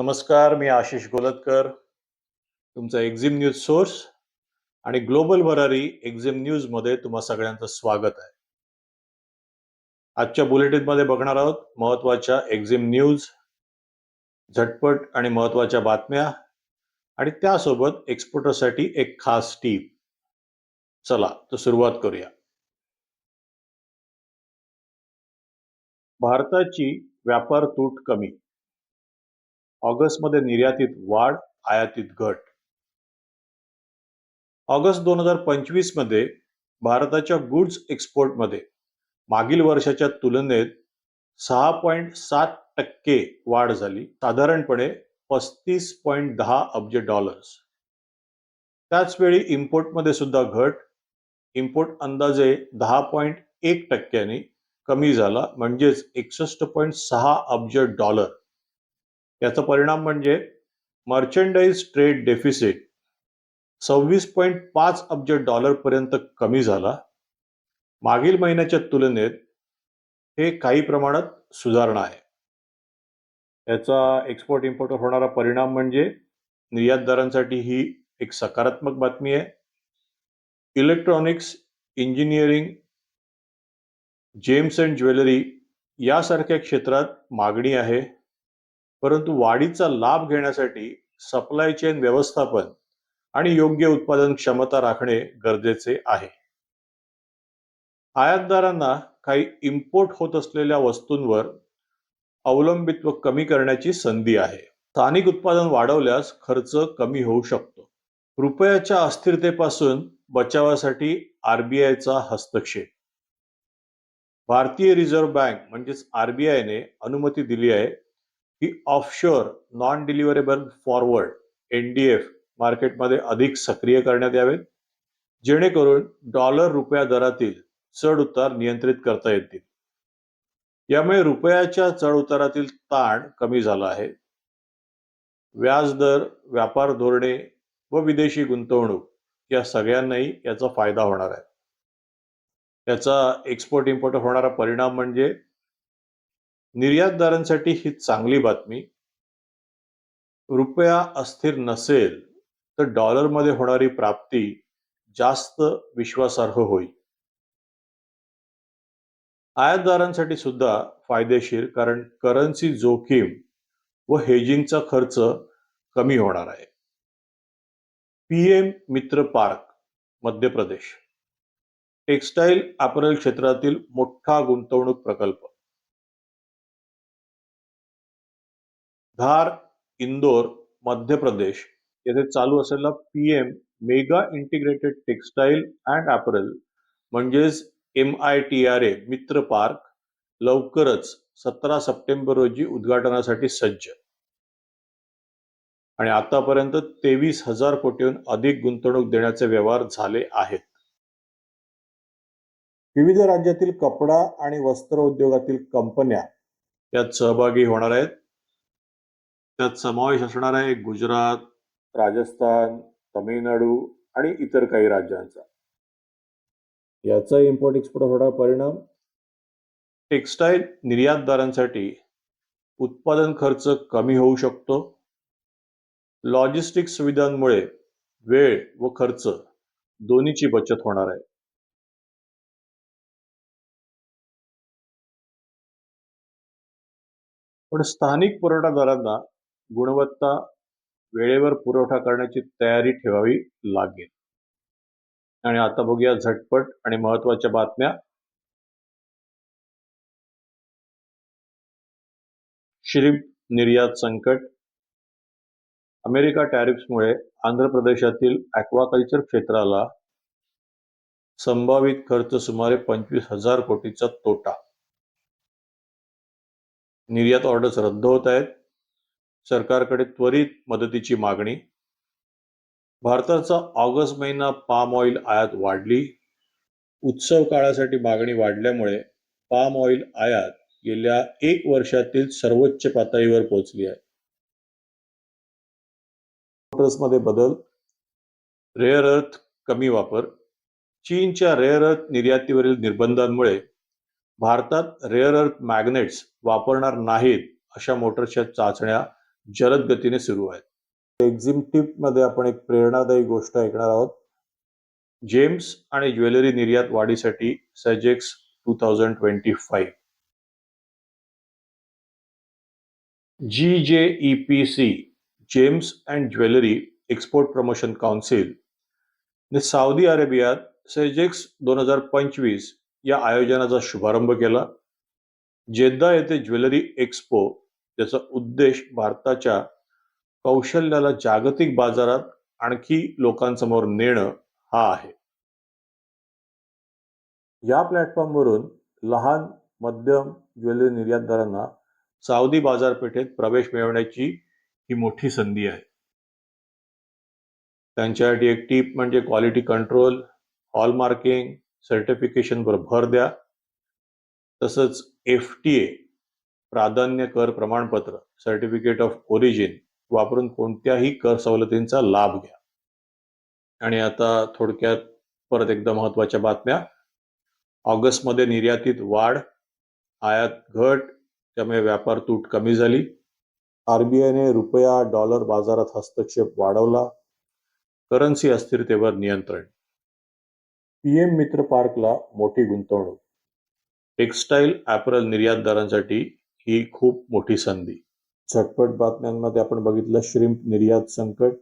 नमस्कार मी आशिष गोलतकर तुमचा Exim news source आणि ग्लोबल भरारी एक्झिम न्यूजमध्ये तुम्हा सगळ्यांचं स्वागत आहे. आजच्या बुलेटिनमध्ये बघणार आहोत महत्त्वाच्या एक्झिम न्यूज झटपट आणि महत्त्वाच्या बातम्या आणि त्यासोबत एक्सपोर्टरसाठी एक खास टीप चला तर सुरुवात करूया. भारताची व्यापार तूट कमी. ऑगस्टमध्ये निर्यातीत वाढ आयातीत घट. ऑगस्ट दोन हजार पंचवीसमध्ये भारताच्या गुड्स एक्सपोर्टमध्ये मागील वर्षाच्या तुलनेत सहा पॉईंट सात टक्के वाढ झाली. साधारणपणे पस्तीस पॉईंट दहा अब्ज डॉलर्स. त्याचवेळी इम्पोर्टमध्ये सुद्धा घट. इम्पोर्ट अंदाजे दहा पॉईंट एक टक्क्यांनी कमी झाला म्हणजेच एकसष्ट पॉईंट सहा अब्ज डॉलर. याचा परिणाम म्हणजे मर्चंडाईज ट्रेड डेफिसिट सव्वीस पॉईंट पाच अब्ज डॉलर पर्यंत कमी झाला. मागील महिन्याच्या तुलनेत हे काही प्रमाणात सुधारणा आहे. याचा एक्सपोर्ट इम्पोर्ट होणारा परिणाम म्हणजे निर्यातदारांसाठी ही एक सकारात्मक बातमी आहे. Electronics engineering gems and jewellery यासारख्या क्षेत्रात मागणी आहे. परंतु वाढीचा लाभ घेण्यासाठी सप्लाय चेन व्यवस्थापन आणि योग्य उत्पादन क्षमता राखणे गरजेचे आहे. आयातदारांना काही इम्पोर्ट होत असलेल्या वस्तूंवर अवलंबित्व कमी करण्याची संधी आहे. स्थानिक उत्पादन वाढवल्यास खर्च कमी होऊ शकतो. रुपयाच्या अस्थिरतेपासून बचावासाठी आरबीआयचा हस्तक्षेप. भारतीय रिझर्व्ह बँक म्हणजेच आरबीआयने अनुमती दिली आहे. ही offshore non deliverable forward NDF मार्केटमध्ये अधिक सक्रिय करण्यात यावेत जेणेकरून डॉलर रुपया दरातील चढ उतार नियंत्रित करता येतील. यामुळे रुपयाच्या चढ उतारातील ताण कमी झाला आहे. व्याजदर व्यापार धोरणे व विदेशी गुंतवणूक या सगळ्यांनाही याचा फायदा होणार आहे. याचा एक्सपोर्ट इम्पोर्ट होणारा परिणाम म्हणजे निर्यातदारांसाठी ही चांगली बातमी. रुपया अस्थिर नसेल तर डॉलरमध्ये होणारी प्राप्ती जास्त विश्वासार्ह होईल. आयातदारांसाठी सुद्धा फायदेशीर कारण करन्सी जोखीम व हेजिंगचा खर्च कमी होणार आहे. पीएम मित्र पार्क मध्य प्रदेश. टेक्स्टाईल अपरेल क्षेत्रातील मोठा गुंतवणूक प्रकल्प. धार इंदोर मध्य प्रदेश येथे चालू असलेला PM mega integrated textile and apparel म्हणजेच M I T R A MITRA park लवकरच सतरा सप्टेंबर रोजी उद्घाटनासाठी सज्ज. आणि आतापर्यंत तेवीस हजार कोटीहून अधिक गुंतवणूक देण्याचे व्यवहार झाले आहेत. विविध राज्यातील कपडा आणि वस्त्र उद्योगातील कंपन्या यात सहभागी होणार आहेत. त्यात समावेश असणार आहे गुजरात राजस्थान तामिळनाडू आणि इतर काही राज्यांचा. याचा इम्पोर्ट एक्सपोर्ट होणारा परिणाम? टेक्स्टाईल निर्यातदारांसाठी उत्पादन खर्च कमी होऊ शकतो. लॉजिस्टिक सुविधांमुळे वेळ व खर्च दोन्हीची बचत होणार आहे. पण स्थानिक पुरवठादारांना गुणवत्ता वेळेवर पुरवठा करण्याची तयारी ठेवावी लागेल. आणि आता बघूया झटपट आणि महत्त्वाच्या बातम्या. श्रीप निर्यात संकट. अमेरिका टॅरिफ्समुळे आंध्र प्रदेशातील ॲक्वाकल्चर क्षेत्राला संभावित खर्च सुमारे पंचवीस हजार कोटीचा तोटा. निर्यात ऑर्डर्स रद्द होत आहेत. सरकारकडे त्वरित मदतीची मागणी. भारताचा ऑगस्ट महिना पाम ऑइल आयात वाढली. उत्सव काळासाठी मागणी वाढल्यामुळे पाम ऑइल आयात गेल्या एक वर्षातील सर्वोच्च पातळीवर पोहोचली आहे. मध्ये बदल. रेअर अर्थ कमी वापर. चीनच्या रेअर अर्थ निर्यातीवरील निर्बंधांमुळे भारतात रेअर अर्थ मॅग्नेट्स वापरणार नाहीत अशा मोटर्सच्या चाचण्या जलद गतीने सुरू आहेत. एक्झिममध्ये आपण एक प्रेरणादायी गोष्ट ऐकणार आहोत. जेम्स आणि ज्वेलरी निर्यात वाढीसाठी SAJEX two thousand twenty five. G J E P C gems and jewellery export promotion council ने सौदी अरेबियात सेजेक्स दोन हजार पंचवीस या आयोजनाचा शुभारंभ केला. जेद्दा येथे ज्वेलरी एक्स्पो त्याचा उद्देश भारताच्या कौशल्याला जागतिक बाजारात आणखी लोकांसमोर नेणं हा आहे. या प्लॅटफॉर्मवरून लहान मध्यम ज्वेलरी निर्यातदारांना सावदी बाजारपेठेत प्रवेश मिळवण्याची ही मोठी संधी आहे. त्यांच्यासाठी एक टीप म्हणजे क्वालिटी कंट्रोल हॉलमार्किंग सर्टिफिकेशनवर भर द्या. तसंच एफ टी ए प्राधान्य कर प्रमाणपत्र सर्टिफिकेट ऑफ ओरिजिन वापरून कोणत्याही कर सवलतींचा लाभ घ्या. आणि आता थोडक्यात परत एकदा महत्त्वाच्या बातम्या. ऑगस्टमध्ये निर्यातीत वाढ आयात घट त्यामुळे व्यापार तूट कमी झाली. आरबीआयने रुपया डॉलर बाजारात हस्तक्षेप वाढवला. करन्सी अस्थिरतेवर नियंत्रण. पीएम मित्र पार्कला मोठी गुंतवणूक. टेक्स्टाईल ॲपरल निर्यातदारांसाठी ही खूप मोठी संधी. झटपट बातम्यांमध्ये आपण बघितलं श्रिम्प निर्यात संकट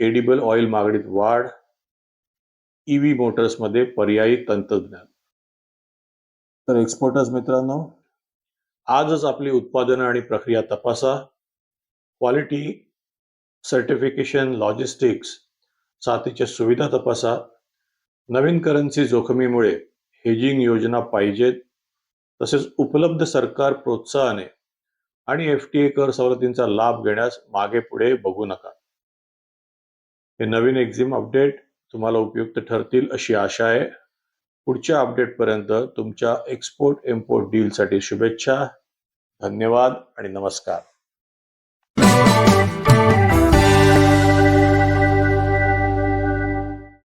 एडिबल ऑइल मागणीत वाढ ईव्ही मोटर्समध्ये पर्यायी तंत्रज्ञान. तर एक्सपोर्टर्स मित्रांनो आजच आपली उत्पादनं आणि प्रक्रिया तपासा. क्वालिटी सर्टिफिकेशन लॉजिस्टिक्स साथीच्या सुविधा तपासा. नवीन करन्सी जोखमीमुळे हेजिंग योजना पाहिजेत. तसेच उपलब्ध सरकार प्रोत्साहने आणि एफ टी ए कर सवलतींचा लाभ घेण्यास मागे पुढे बघू नका. हे नवीन एक्झिम अपडेट तुम्हाला उपयुक्त ठरतील अशी आशा आहे. पुढच्या अपडेटपर्यंत तुमच्या एक्सपोर्ट इम्पोर्ट डीलसाठी शुभेच्छा. धन्यवाद आणि नमस्कार.